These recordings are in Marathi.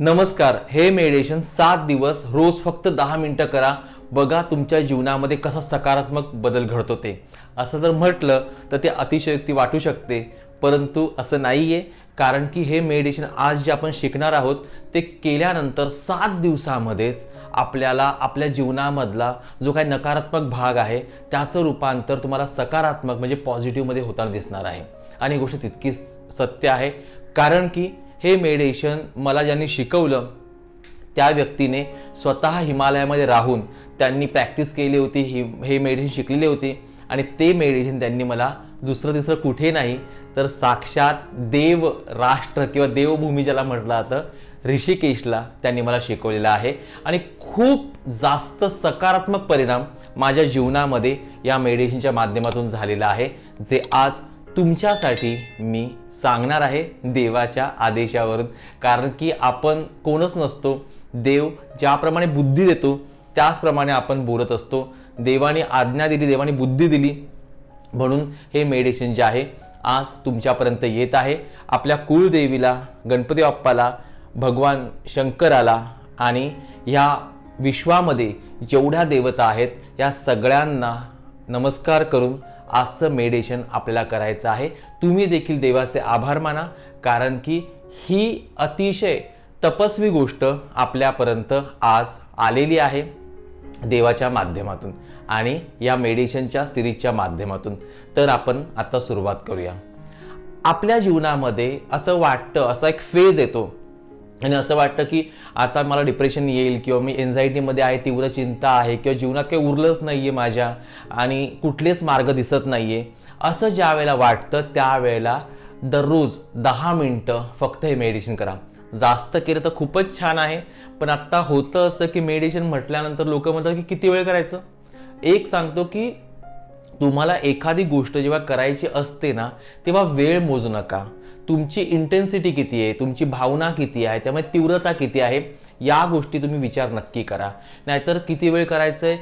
नमस्कार हे मेडिटेशन सात दिवस रोज फक्त दहा मिनटं करा. बघा तुमच्या जीवनामध्ये कसा सकारात्मक बदल घडतो ते. असं जर म्हटलं तर ते अतिशयोक्ती वाटू शकते. परंतु असं नाही आहे कारण की हे मेडिटेशन आज जे आपण शिकणार आहोत ते केल्यानंतर सात दिवसामध्येच आपल्याला आपल्या जीवनामधला जो काही नकारात्मक भाग आहे त्याचं रूपांतर तुम्हाला सकारात्मक म्हणजे पॉझिटिव्हमध्ये होताना दिसणार आहे. आणि ही गोष्ट तितकीच सत्य आहे. कारण की हे मेडिटेशन मला ज्यांनी शिकवलं त्या व्यक्तीने स्वतः हिमालयामध्ये राहून त्यांनी प्रॅक्टिस केली होती ही हे मेडिटेशन शिकलेली होती आणि ते मेडिटेशन त्यांनी मला दुसरं तिसरं कुठे नाही तर साक्षात देव राष्ट्र किंवा देवभूमी ज्याला म्हटलं जातं ऋषिकेशला त्यांनी मला शिकवलेलं आहे. आणि खूप जास्त सकारात्मक परिणाम माझ्या जीवनामध्ये या मेडिटेशनच्या माध्यमातून झालेला आहे जे आज तुमच्यासाठी मी सांगणार आहे देवाच्या आदेशावरून. कारण की आपण कोणच नसतो. देव ज्याप्रमाणे बुद्धी देतो त्याचप्रमाणे आपण बोलत असतो. देवाने आज्ञा दिली देवाने बुद्धी दिली. म्हणून हे मेडिटेशन जे आहे आज तुमच्यापर्यंत येत आहे. आपल्या कुलदेवीला गणपती बाप्पाला भगवान शंकराला आणि ह्या विश्वामध्ये जेवढ्या देवता आहेत या सगळ्यांना नमस्कार करून आजचं मेडिटेशन आपल्याला करायचं आहे. तुम्ही देखील देवाचे आभार माना कारण की ही अतिशय तपस्वी गोष्ट आपल्यापर्यंत आज आलेली आहे देवाच्या माध्यमातून आणि या मेडिटेशनच्या सिरीजच्या माध्यमातून. तर आपण आता सुरुवात करूया. आपल्या जीवनामध्ये असं वाटतं असा एक फेज येतो आणि असं वाटतं की आता मला डिप्रेशन येईल किंवा मी एन्झायटीमध्ये आहे तीव्र चिंता आहे किंवा जीवनात काही उरलंच नाही आहे माझ्या आणि कुठलेच मार्ग दिसत नाही आहे असं ज्या वेळेला वाटतं त्यावेळेला दररोज दहा मिनटं फक्त हे मेडिटेशन करा. जास्त केलं तर खूपच छान आहे पण आत्ता होतं असं की मेडिटेशन म्हटल्यानंतर लोक म्हणतात की किती वेळ करायचं? एक सांगतो की तुम्हाला एखादी गोष्ट जेव्हा करायची असते ना तेव्हा वेळ मोजू नका. तुमची इंटेन्सिटी किती आहे? तुमची भावना किती आहे? त्यामुळे तीव्रता किती आहे? या गोष्टी तुम्ही विचार नक्की करा. नाहीतर किती वेळ करायचं आहे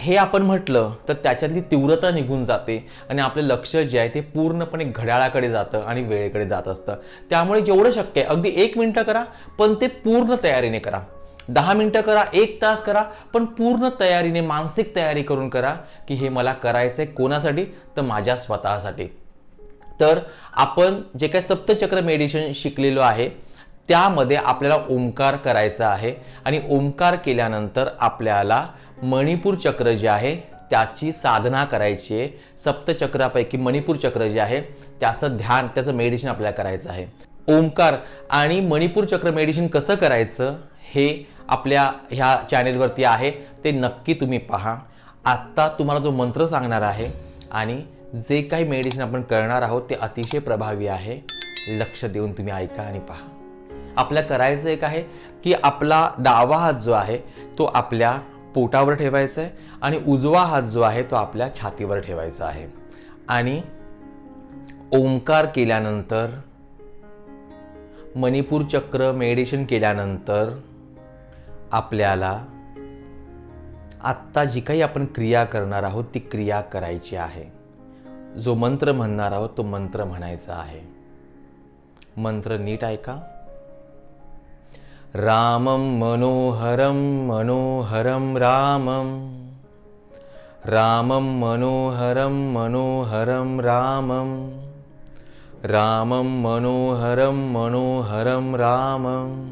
हे आपण म्हटलं तर त्याच्यातली तीव्रता निघून जाते आणि आपलं लक्ष जे आहे ते पूर्णपणे घड्याळाकडे जातं आणि वेळेकडे जात असतं. त्यामुळे जेवढं शक्य आहे अगदी एक मिनटं करा पण ते पूर्ण तयारीने करा. दहा मिनटं करा एक तास करा पण पूर्ण तयारीने मानसिक तयारी करून करा की हे मला करायचं आहे कोणासाठी? तर माझ्या स्वतःसाठी. तर आपण जे काही सप्तचक्र मेडिटेशन शिकलेलो आहे त्यामध्ये आपल्याला ओंकार करायचा आहे आणि ओंकार केल्यानंतर आपल्याला मणिपूर चक्र जे आहे त्याची साधना करायची आहे. सप्तचक्रापैकी मणिपूर चक्र जे आहे त्याचं ध्यान त्याचं मेडिटेशन आपल्याला करायचं आहे. ओंकार आणि मणिपूर चक्र मेडिटेशन कसं करायचं हे आपल्या ह्या चॅनेलवरती आहे. ते नक्की तुम्ही पहा. आत्ता तुम्हाला जो मंत्र सांगणार आहे आणि जे काही मेडिटेशन आपण करणार आहोत ते अतिशय प्रभावी आहे. लक्ष देऊन तुम्ही ऐका आणि पहा. आपल्या करायचं एक आहे की आपला डावा हात जो आहे तो आपल्या पोटावर ठेवायचा आहे आणि उजवा हात जो आहे तो आपल्या छातीवर ठेवायचा आहे. आणि ओंकार केल्यानंतर मणिपूर चक्र मेडिटेशन केल्यानंतर आपल्याला आत्ता जी काही आपण क्रिया करणार आहोत ती क्रिया करायची आहे. जो मंत्र म्हणणार आहोत तो मंत्र म्हणायचा आहे. मंत्र नीट ऐका. रामं मनोहरं मनोहरं रामं. रामं मनोहरं मनोहरं रामं. रामं मनोहरं मनोहरं रामं.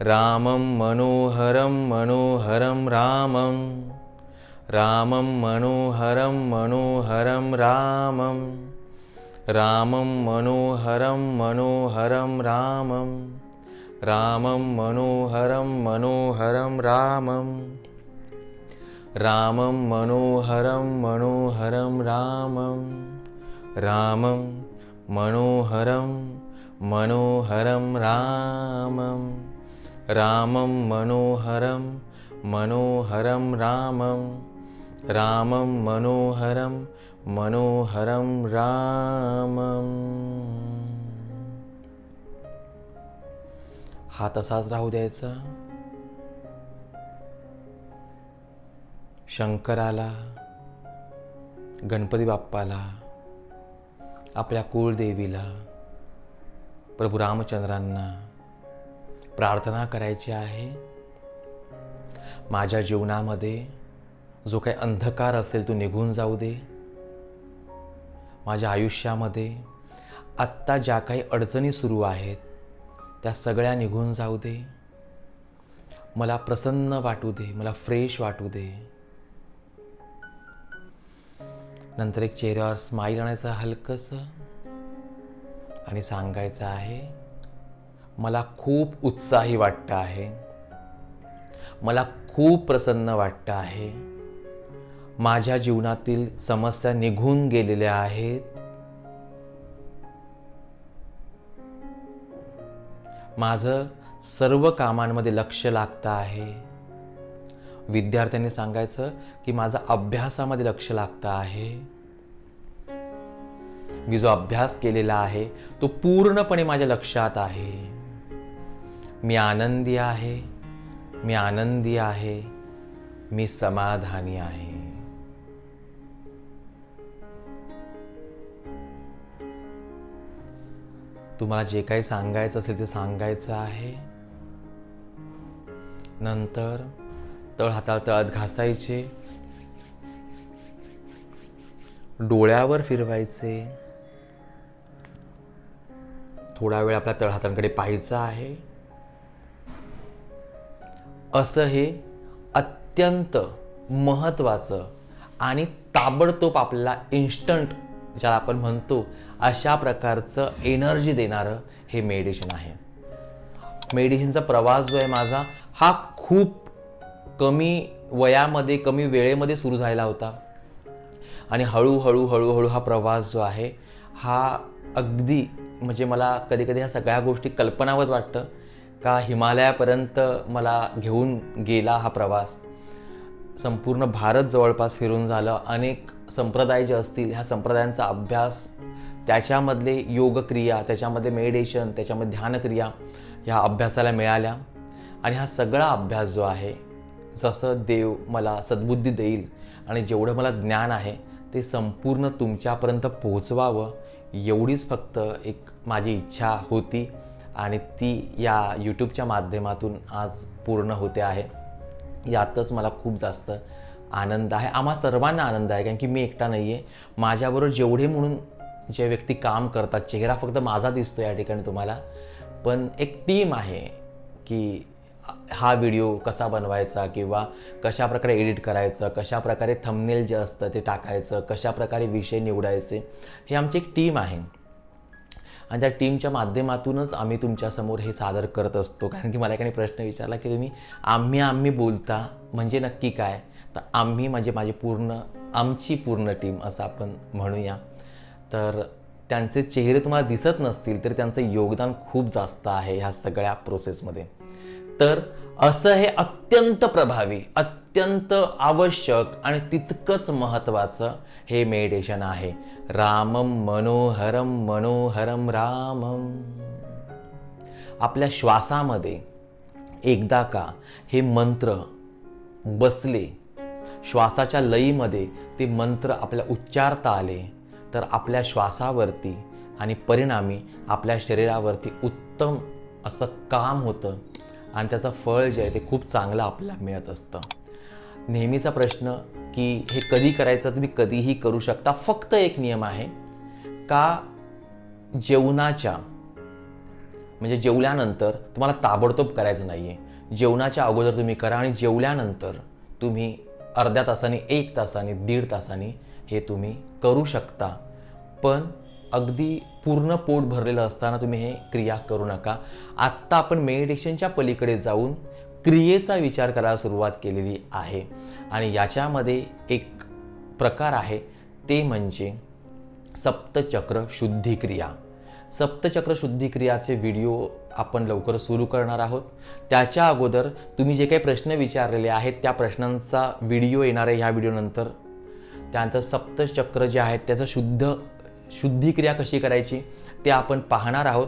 रामं मनोहरं मनोहरं रामं. रामं मनोहरं मनोहरं रामं रामं मनोहरं मनोहरं रामं रामं मनोहरं मनोहरं रामं रामं मनोहरं मनोहरं रामं रामं मनोहरं मनोहरं रामं रामं मनोहरं मनोहरं रामं रामं मनोहरं मनोहरं रामं हा तसाच राहू द्यायचा. शंकराला गणपती बाप्पाला आपल्या कुळदेवीला प्रभू रामचंद्रांना प्रार्थना करायची आहे. माझ्या जीवनामध्ये जो काही अंधकार असेल तो निघून जाऊ दे. माझ्या आयुष्यामध्ये आत्ता ज्या काही अडचणी सुरू आहेत त्या सगळ्या निघून जाऊ दे. मला प्रसन्न वाटू दे मला फ्रेश वाटू दे. नंतर एक चेहऱ्यावर स्माईल आणायचं हलकंसं आणि सांगायचं आहे मला खूप उत्साही वाटतं आहे. मला खूप प्रसन्न वाटतं आहे. माझ्या जीवनातील समस्या निघून गेलेल्या आहेत. माझं सर्व कामांमध्ये लक्ष लागतं आहे. विद्यार्थ्यांनी सांगायचं की माझा अभ्यासामध्ये लक्ष लागतं आहे. मी जो अभ्यास केलेला आहे तो पूर्णपणे माझ्या लक्षात आहे. मी आनंदी आहे मी आनंदी आहे मी समाधानी आहे. तुम्हाला जे काही सांगायचं असेल ते सांगायचं आहे. नंतर तळ हाताला तळात घासायचे. डोळ्यावर फिरवायचे. थोडा वेळ आपल्या तळहातांकडे पाहायचं आहे. असं हे अत्यंत महत्त्वाचं आणि ताबडतोब आपल्याला इन्स्टंट ज्याला आपण म्हणतो अशा प्रकारचं एनर्जी देणारं हे मेडिसिन आहे. मेडिसिनचा प्रवास जो आहे माझा हा खूप कमी वयामध्ये कमी वेळेमध्ये सुरू झालेला होता. आणि हळूहळू हळूहळू हा प्रवास जो आहे हा अगदी म्हणजे मला कधी कधी ह्या सगळ्या गोष्टी कल्पनावत वाटतं. का हिमालयापर्यंत मला घेऊन गेला हा प्रवास. संपूर्ण भारत जवळपास फिरून झालं. अनेक संप्रदाय जे असतील ह्या संप्रदायांचा अभ्यास त्याच्यामधले योगक्रिया त्याच्यामध्ये मेडिटेशन त्याच्यामध्ये ध्यानक्रिया ह्या अभ्यासाला मिळाल्या. आणि हा सगळा अभ्यास जो आहे जसं देव मला सद्बुद्धी देईल आणि जेवढं मला ज्ञान आहे ते संपूर्ण तुमच्यापर्यंत पोहोचवावं एवढीच फक्त एक माझी इच्छा होती. आणि ती या यूट्यूबच्या माध्यमातून आज पूर्ण होते आहे. यातच मला खूप जास्त आनंद आहे. आम्हा सर्वांना आनंद आहे कारण की मी एकटा नाही आहे माझ्याबरोबर जेवढे म्हणून जे व्यक्ती काम करतात चेहरा फक्त माझा दिसतो या ठिकाणी तुम्हाला. पण एक टीम आहे की हा व्हिडिओ कसा बनवायचा किंवा कशा प्रकारे एडिट करायचं कशा प्रकारे थंबनेल जे असतं ते टाकायचं कशा प्रकारे विषय निवडायचे हे आमची एक टीम आहे. आणि त्या टीमच्या माध्यमातूनच आम्ही तुमच्यासमोर हे सादर करत असतो. कारण की मला एकाने प्रश्न विचारला की तुम्ही आम्ही आम्ही बोलता म्हणजे नक्की काय? तर आम्ही म्हणजे माझी पूर्ण आमची पूर्ण टीम असं आपण म्हणूया. तर त्यांचे चेहरे तुम्हाला दिसत नसतील तरी त्यांचं योगदान खूप जास्त आहे ह्या सगळ्या प्रोसेसमध्ये तर असं हे अत्यंत प्रभावी अत्यंत आवश्यक आणि तितकंच महत्त्वाचं हे मेडिटेशन आहे. रामम मनोहरम मनोहरम रामम आपल्या श्वासामध्ये एकदा का हे मंत्र बसले श्वासाच्या लयीमध्ये ते मंत्र आपल्या उच्चारता आले तर आपल्या श्वासावरती आणि परिणामी आपल्या शरीरावरती उत्तम असं काम होतं. आणि त्याचं फळ जे आहे ते खूप चांगलं आपल्याला मिळत असतं. नेहमीचा प्रश्न की हे कधी करायचं तुम्ही कधीही करू शकता. फक्त एक नियम आहे का जेवणाच्या म्हणजे जेवल्यानंतर तुम्हाला ताबडतोब करायचं नाही आहे जेवणाच्या अगोदर तुम्ही करा आणि जेवल्यानंतर तुम्ही अर्ध्या तासाने एक तासाने दीड तासाने हे तुम्ही करू शकता. पण अगदी पूर्ण पोट भरलेलं असताना तुम्ही हे क्रिया करू नका. आत्ता आपण मेडिटेशनच्या पलीकडे जाऊन क्रियेचा विचार करायला सुरुवात केलेली आहे. आणि याच्यामध्ये एक प्रकार आहे ते म्हणजे सप्तचक्र शुद्धिक्रिया. सप्तचक्र शुद्धिक्रियाचे व्हिडिओ आपण लवकर सुरू करणार आहोत. त्याच्या अगोदर तुम्ही जे काही प्रश्न विचारलेले आहेत त्या प्रश्नांचा व्हिडिओ येणार आहे ह्या व्हिडिओनंतर त्यानंतर सप्तचक्र जे आहेत त्याचं शुद्ध शुद्धिक्रिया कशी करायची ते आपण पाहणार आहोत.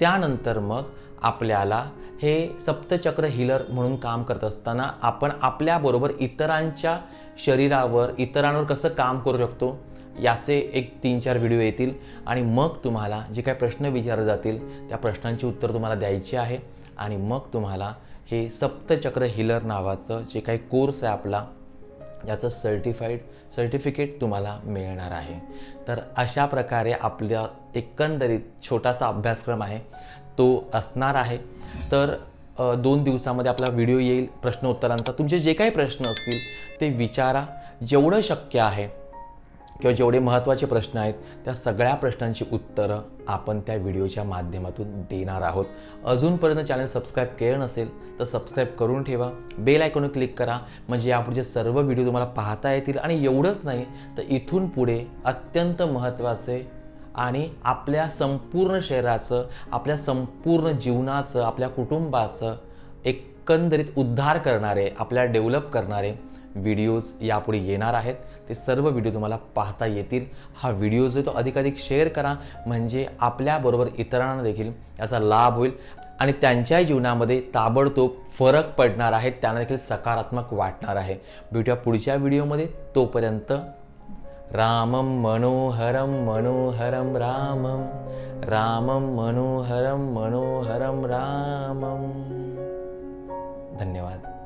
त्यानंतर मग आपल्याला हे सप्तचक्र हिलर म्हणून काम करत असताना आपण आपल्याबरोबर इतरांच्या शरीरावर इतरांवर कसं काम करू शकतो याचे एक तीन चार व्हिडिओ येतील. आणि मग तुम्हाला जे काही प्रश्न विचारले जातील त्या प्रश्नांची उत्तर तुम्हाला द्यायची आहे. आणि मग तुम्हाला हे सप्तचक्र हिलर नावाचं जे काही कोर्स आहे आपला याचं सर्टिफाईड सर्टिफिकेट तुम्हाला मिळणार आहे. तर अशा प्रकारे आपल्या एकंदरीत छोटासा अभ्यासक्रम आहे. तो असणार आहे. तर दोन दिवसामध्ये आपला व्हिडिओ येईल प्रश्नोत्तरांचा. तुमचे जे काही प्रश्न असतील ते विचारा. जेवढं शक्य आहे किंवा जेवढे महत्त्वाचे प्रश्न आहेत त्या सगळ्या प्रश्नांची उत्तरं आपण त्या व्हिडिओच्या माध्यमातून देणार आहोत. अजूनपर्यंत चॅनल सबस्क्राईब केलं नसेल तर सबस्क्राईब करून ठेवा. बेल आयकॉन क्लिक करा. म्हणजे यापुढचे सर्व व्हिडिओ तुम्हाला पाहता येतील. आणि एवढंच नाही तर इथून पुढे अत्यंत महत्त्वाचे आणि आपल्या संपूर्ण शहराचं आपल्या संपूर्ण जीवनाचं आपल्या कुटुंबाचं एकंदरीत उद्धार करणारे आपल्या डेव्हलप करणारे व्हिडिओज यापुढे येणार आहेत. ते सर्व व्हिडिओ तुम्हाला पाहता येतील. हा व्हिडिओ जो आहे तो अधिकाधिक शेअर करा. म्हणजे आपल्याबरोबर इतरांना देखील याचा लाभ होईल. आणि त्यांच्या जीवनामध्ये ताबडतोब फरक पडणार आहे. त्यांना देखील सकारात्मक वाटणार आहे. भेटूया पुढच्या व्हिडिओमध्ये तोपर्यंत रामं मनोहरं मनोहरं रामं. रामं मनोहरं मनोहरं रामं. धन्यवाद.